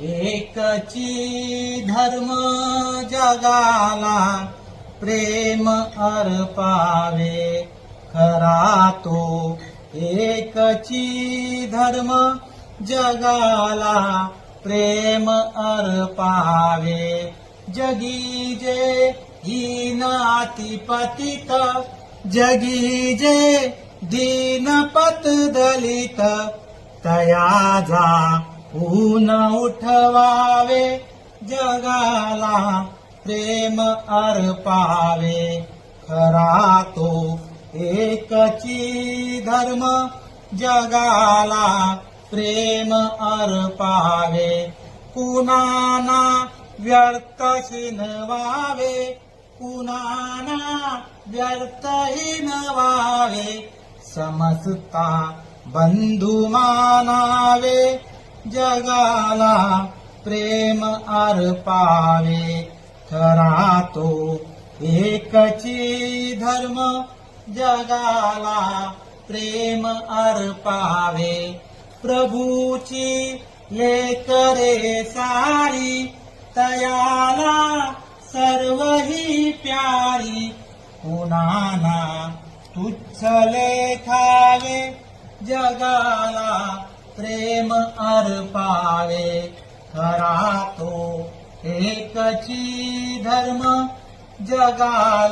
एकची धर्म जगाला प्रेम अर्पावे. खरा तो एकची धर्म जगाला प्रेम अर्पावे. जगी जे हीनाती पतित जगी जे दीनपत दलित तयाजा ऊन उठवावे जगाला प्रेम अर्पावे. खरा तो एकची धर्म जगाला प्रेम अर्पावे. कुणाना व्यर्थ शिनवावे कुणाना व्यर्थ हिनवावे. समजता बंधुमानावे जगाला प्रेम अर्पावे खरा तो एकची धर्म जगाला प्रेम अर्पावे. प्रभूची लेकरे सारी तयाला सर्व ही प्यारी. कुणाना तुच्छ लेखावे जगाला प्रेम अर पावे खरा तो एक ची धर्म जगाला।